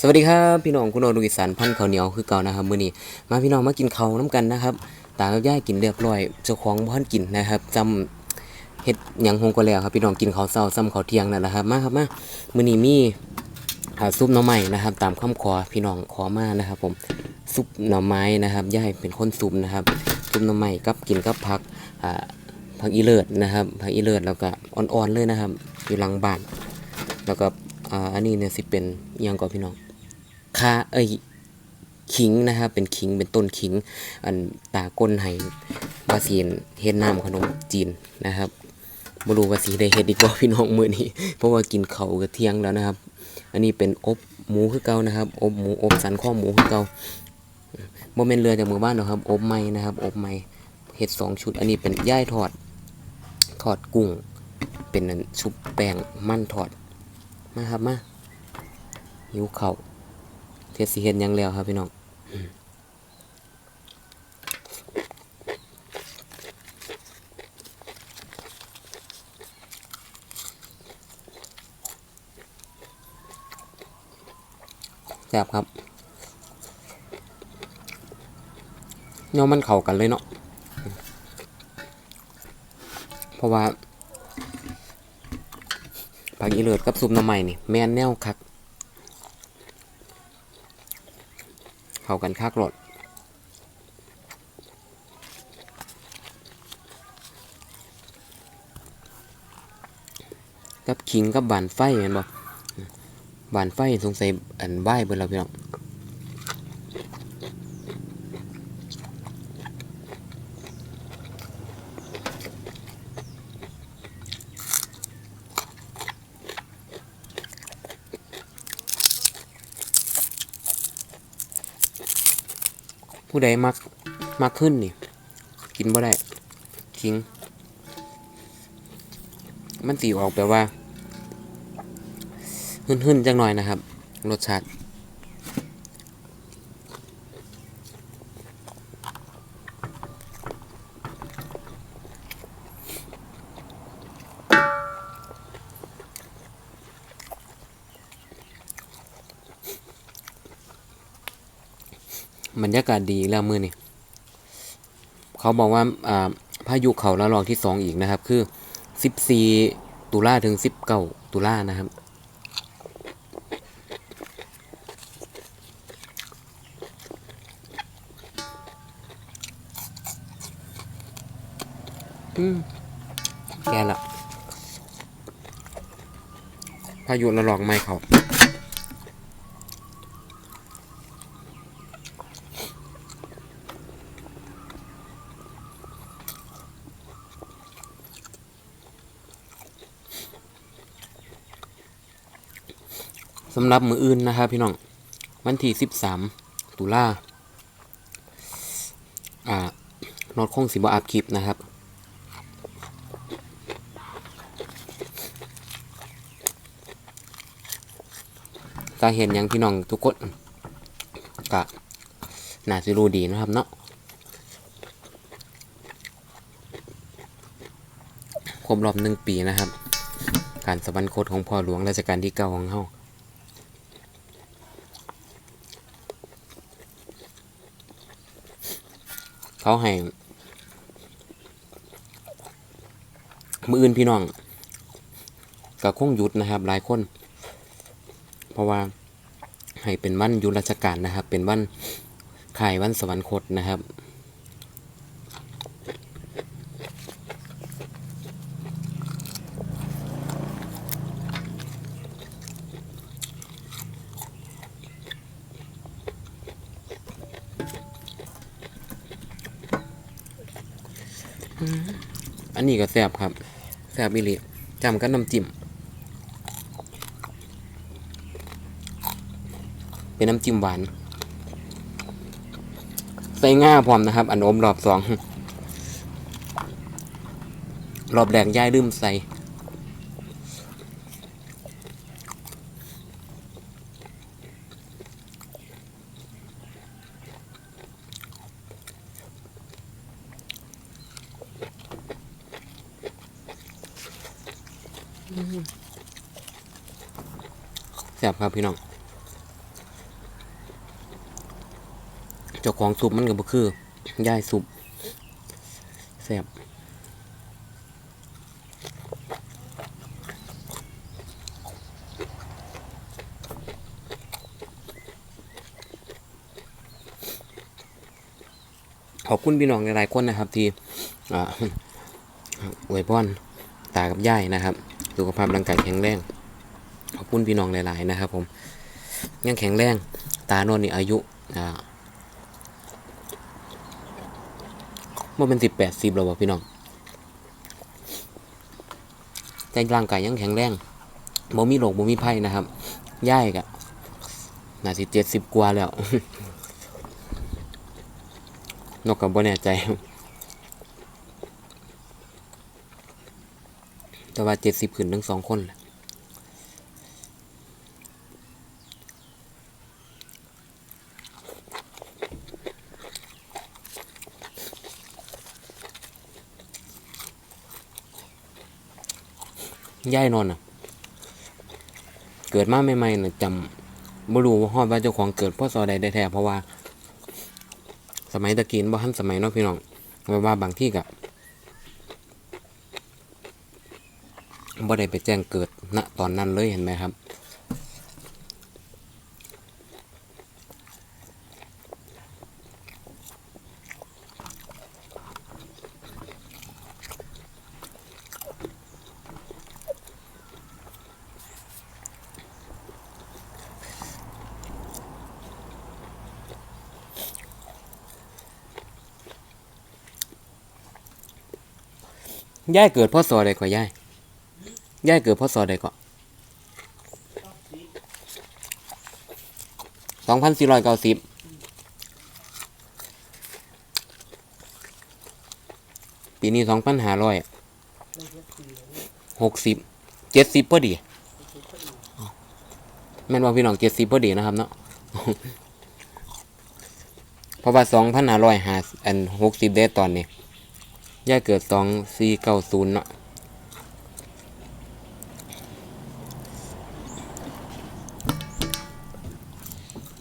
สวัสดีครับพี่น้องคุณโอดูอีสานพันธ์ข้าวเหนียวคือเก่านะครับมื้อนี้มาพี่น้องมากินข้าวน้ำกันนะครับตากับยายกินเรียบร้อยเจ้าของบ่ทันกินนะครับจำเฮ็ดหยังคงก็แล้วครับพี่น้องกินข้าวเช้าซ้ำข้าวเที่ยงนั่นแหละครับมาครับมามื้อนี้มีซุปหน่อไม้นะครับ ตามคำขอพี่น้องขอมานะครับ ผมซุปหน่อไม้นะครับยายเป็นคนซุปนะครับซุปหน่อไม้กับกินกับผักอ่าผักอีเลิศนะครับผักอีเลิศแล้วก็อ่อนๆเลยนะครับ อยู่หลังบ้าน แล้วก็อันนี้เนี่ยสิเป็นยังก่อพี่น้อง คาเอ้ยขิงนะครับเป็นขิงเป็นต้นขิง อันตาก้นไห้บาซีนเฮ็ดน้ำขนมจีนนะครับบ่รู้ว่าสิได้เฮ็ดอีกบ่พี่น้องมื้อนี้ เพราะว่ากินเขากับเที่ยงแล้วนะครับ อันนี้เป็นอบหมูคือเก่านะครับ อบหมูอบสันข้อหมูคือเก่าบ่แม่นเรือจากหมู่บ้านหรอกครับ อบใหม่นะครับ อบใหม่เฮ็ดสองชุด อันนี้เป็นย่ายทอดทอดกุ้ง เป็นชุบแป้งมันทอดมาครับมาหิวเข้า เทศสิเห็นยังแล้วครับพี่น้องแซ่บครับเนาะมันเข้ากันเลยเนาะเพราะว่าผักอีเลิศกับซุปน้ำใหม่นี่แม่นแนวคัก เข้ากันคักรสกับขิงกับบานไฟเห็นบ่บานไฟสงสัยอันไหว้เบิ่นเราพี่น้อง ผู้ใดมักมักขึ้นนี่ กินบ่ได้ทิ้ง มันตีออกแปลว่า หึ่นๆจังหน่อยนะครับ รสชาติ บรรยากาศดีแล้วมือนี่เขาบอกว่าอ่าพายุเขาระลอกที่สองอีกนะครับ คือ14ตุลาถึง19ตุลานะครับอืมแกละพายุระลอกไม่เขา สำหรับมืออื่นนะครับพี่น้อง วันที่13ตุลาอ่านอดคงสิบอัพคลิปนะครับก็เห็นอย่างพี่น้องทุกคนก็น่าจะรู้ดีนะครับเนาะครบรอบหนึ่งปีนะครับ การสวรรคตของพ่อหลวงรัชกาลที่เก้าของเฮา เขาให้มืออื่นพี่น้องก็คงหยุดนะครับ หลายคน เพราะว่าให้เป็นวันยุราชการนะครับ เป็นวันข่ายวันสวรรคตนะครับ อันนี้ก็แซ่บครับ แซ่บอีหลีจำกับน้ำจิ้ม เป็นน้ำจิ้มหวาน ใส่ง่าพร้อมนะครับ อันอมรอบสอง รอบแรกย่ายลืมใส่ ซ่บครับพี่น้องเจ้าของซุปมันก็บ่คือย่ายซุปแซ่บขอบคุณพี่น้องหลายๆคนนะครับ ที่อวยพรตากับยายนะครับ สุขภาพร่างกายแข็งแรง คุณพี่น้องหลายๆนะครับผมยังแข็งแรง ตาโนนนี่อายุอ่ามื่เป็นสิบแปดสิบแล้ววะพี่น้องใจร่างกายยังแข็งแรงบ่มีโรคบ่มีภัยนะครับย่ายกะน่าสิเจ็ดสิบกว่าแล้ว นกกับบ่แน่ใจ แต่ว่าเจ็ดสิบขึ้นทั้งสองคนแหละ ย่ายนอนอะ เกิดมาใหม่ๆน่ะจำบ่รู้ว่าฮอดว่าเจ้าของเกิดพ่อซอใดได้แท้เพราะว่า สมัยตะกี้บ่ทันสมัยเนาะพี่น้องว่าว่าบางที่กะบ่ได้ไปแจ้งเกิดณตอนนั้นเลยเห็นไหมครับ ย่ายเกิดพ่อสอใดก็ย่ายย่ายเกิดพ่อสอใดก็สองพันสี่ร้อยเก้าสิบปีนี้สองพันห้าร้อยหกสิบเจ็ดสิบพอดี แม่นว่าพี่น้องเจ็ดสิบพอดีนะครับเนาะเพราะว่าสองพันห้าร้อยห้าอันหกสิบเดตอนนี้ ย่าเกิดสองสี่เก้าศูนย์เนาะ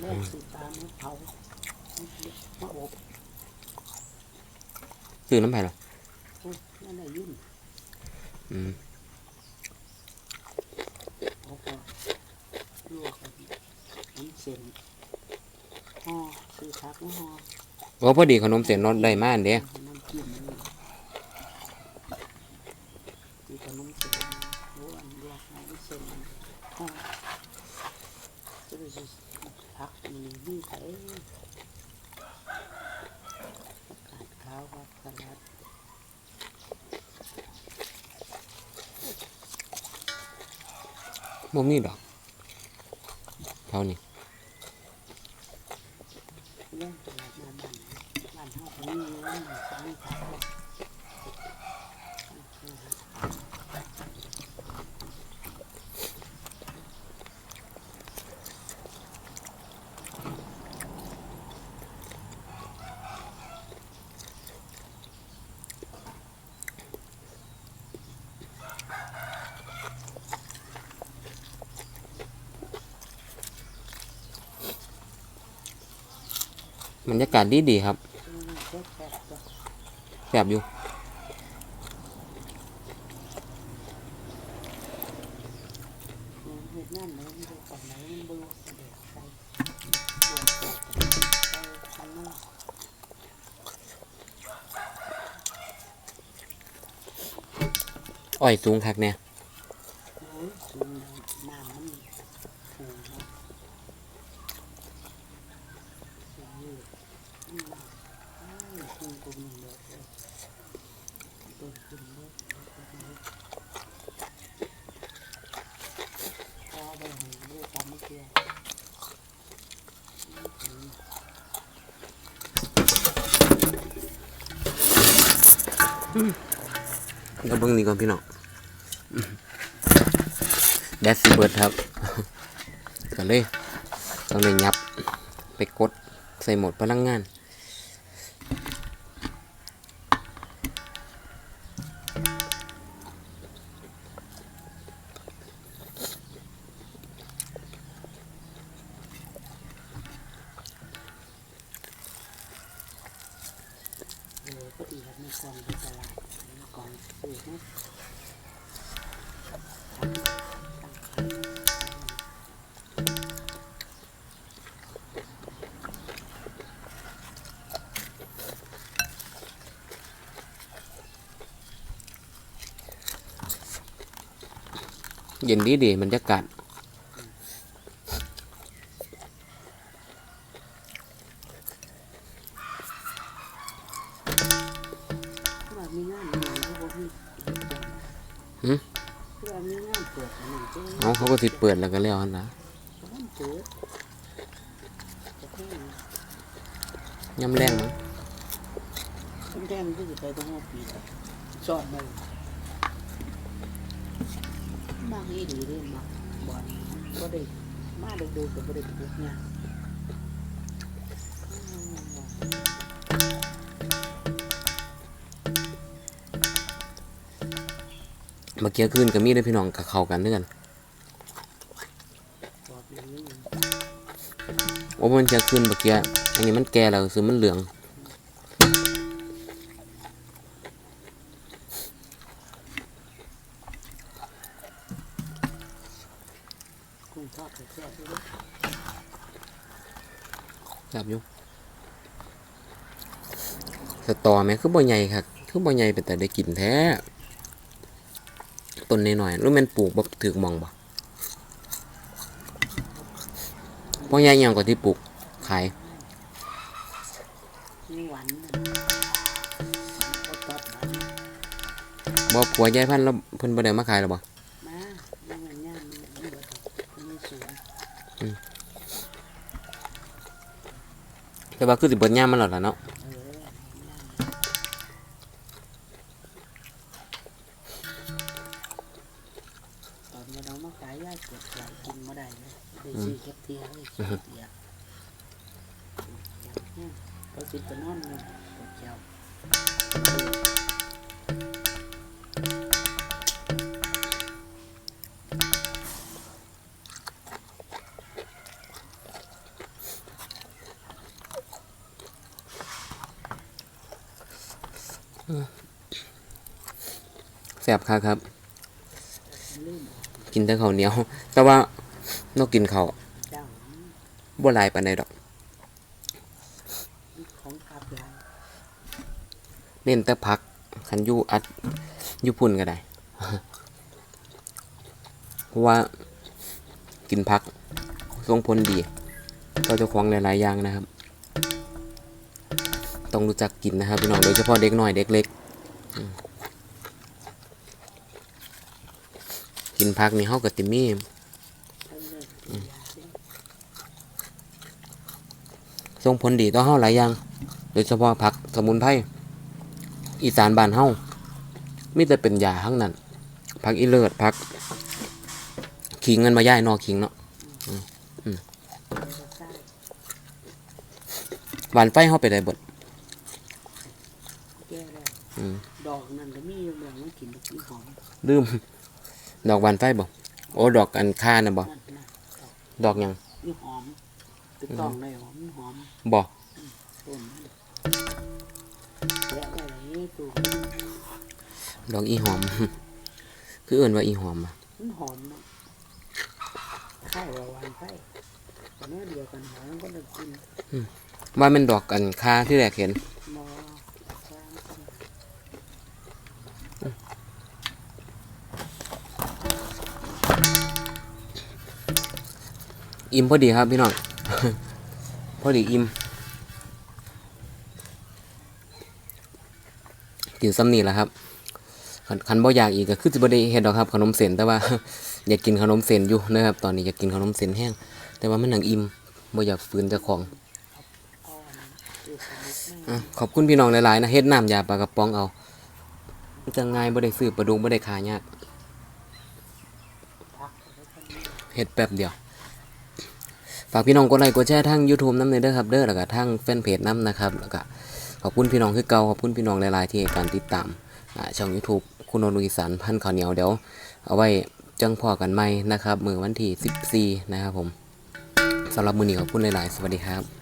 เลิกสีตามเผามาอบซื้อน้ำไผ่หรอโอ้ยนั่นแหละยุ่นอืมเอาก็ลวกกันน้ำเส้นห่อคือทักมาห่อว่าพอดีขนมเส้นนอดได้มากเด้ น้ำจิ้มมันมีขนมเส้นล้วนลวกน้ำเส้นห่อจะไปสิ พักมันมีไข่ผักกาดขาวผักสลัดมุมนี้ดอกเท่านี้ เรื่องตลาดมาบ้านบ้านเฮาก็มีอยู่ว่ามันจะมีผักเลย บรรยากาศดีดีครับแสบอยู่อ่อยสูงคักเนี่ย เราบิ้งนี่ก่อนพี่น้องแดดสิเบิร์ดครับก็เลยต้องเลยยับไปกดใส่หมดพลังงานก็ดีครับมีความ เย็นดีดีบรรยากาศ สิเปิดแล้วก็แล้วหั่นนะบ้านเปิดจะย่ำแรงมั้งแดงที่จะไปตรงหัวปีกจอดมาบางอีดีเล่นมาบอลก็ได้มาเด็กๆกับเด็กปลุกเนี่ยเมื่อกี้คืนก็มีได้พี่น้องกับเขากันเด้วยกัน โอ้มันจะคืนเมื่อกี้อันนี้มันแก่แล้วคือมันเหลืองจับยุสตอแม่คือบ่ใหญ่ครับคือบ่ใหญ่เป็นแต่ได้กินแท้ต้นน้อยๆรู้แม่นปลูกบ่ถือมองบ่ บ่ใหญ่หยังกว่าที่ปลูกขายนี่หวานนะก็ตอดหวานบ่ผัวยายพันแล้วเพิ่นบ่ได้มาขายแล้วบ่มาย่าย่างนี่นี่บ่แต่ว่าคือสิเบิดยามมันแล้วล่ะเนาะ ก็สิไปนอนเนี่ยเจ้าแซ่บคักครับ กินแต่ข้าวเหนียว แต่ว่า นกกินข้าวเจ้า บ่ลายปานใดดอก ของขับยาเน้นแต่พักคันอยู่อัดอยู่พุ่นก็ได้ เพราะว่ากินพักทรงผลดีต่อเจ้าของหลายๆอย่างนะครับ ต้องรู้จักกินนะครับพี่น้องโดยเฉพาะเด็กน้อยเด็กเล็กกินพักนี่เฮาก็ติมี เพิ่นเลยกินยา สิส่งผลดีต่อเฮาหลายอย่าง โดยเฉพาะผักสมุนไพรอีสานบ้านเฮามีแต่เป็นยาทั้งนั้นผักอีเลิศผักขิงเงินมาย่ายนอขิงเนาะเพิ่นก็ใส่หวานไฟเฮาไปได้เบิดแก้แล้วอืมดอกนั่นก็มีอยู่เมืองมันกินลูกนี่หอมลืมดอกหวานไฟบ่โอ้ดอกอันค่าน่ะบ่นั่นนะดอกหยังนี่หอม ติดต้องได้หอมหอมบ่ต้นมันแยะได้เลยนี่ตูดอกอีหอม คือเอิ้นว่าอีหอมอะมันหอมเนาะข้าววานไฟแต่เนื้อเดียวกันหอมก็ได้กินว่าแม่นดอกอันค่าที่แรกเห็นมอช้างกันอิ่มพอดีครับพี่น้อง พอดีอิ่มกินซ้ำนี่แหละครับคันคันบ่อยากอีกก็คือสิบ่ได้เฮ็ดดอกครับ ขนมเส้นแต่ว่าอยากกินขนมเส้นอยู่นะครับ ตอนนี้อยากกินขนมเส้นแห้ง แต่ว่ามันหนังอิ่มบ่อยากฝืนเจ้าของอขอบคุณพี่น้องหลายๆนะเฮ็ดน้ำยาปลากระป๋องเอามันจะง่ายบ่ได้ซื้อปลาดุกบ่ได้ขายยากเฮ็ดแป๊บเดียว ฝากพี่น้องกดไลค์กดแชร์ทาง YouTube นำเด้อครับเด้อแล้วก็ทั้งแฟนเพจน้ำนะครับแล้วก็ขอบคุณพี่น้องคือเก่าขอบคุณพี่น้องหลายๆที่ให้การติดตามช่อง YouTube คุณอนุอีสันพันข่าวเหนียวเดี๋ยวเอาไว้จังพอกันใหม่นะครับมือวันที่ 14 นะครับผมสำหรับมือนี้ขอบคุณหลาย ๆ สวัสดีครับ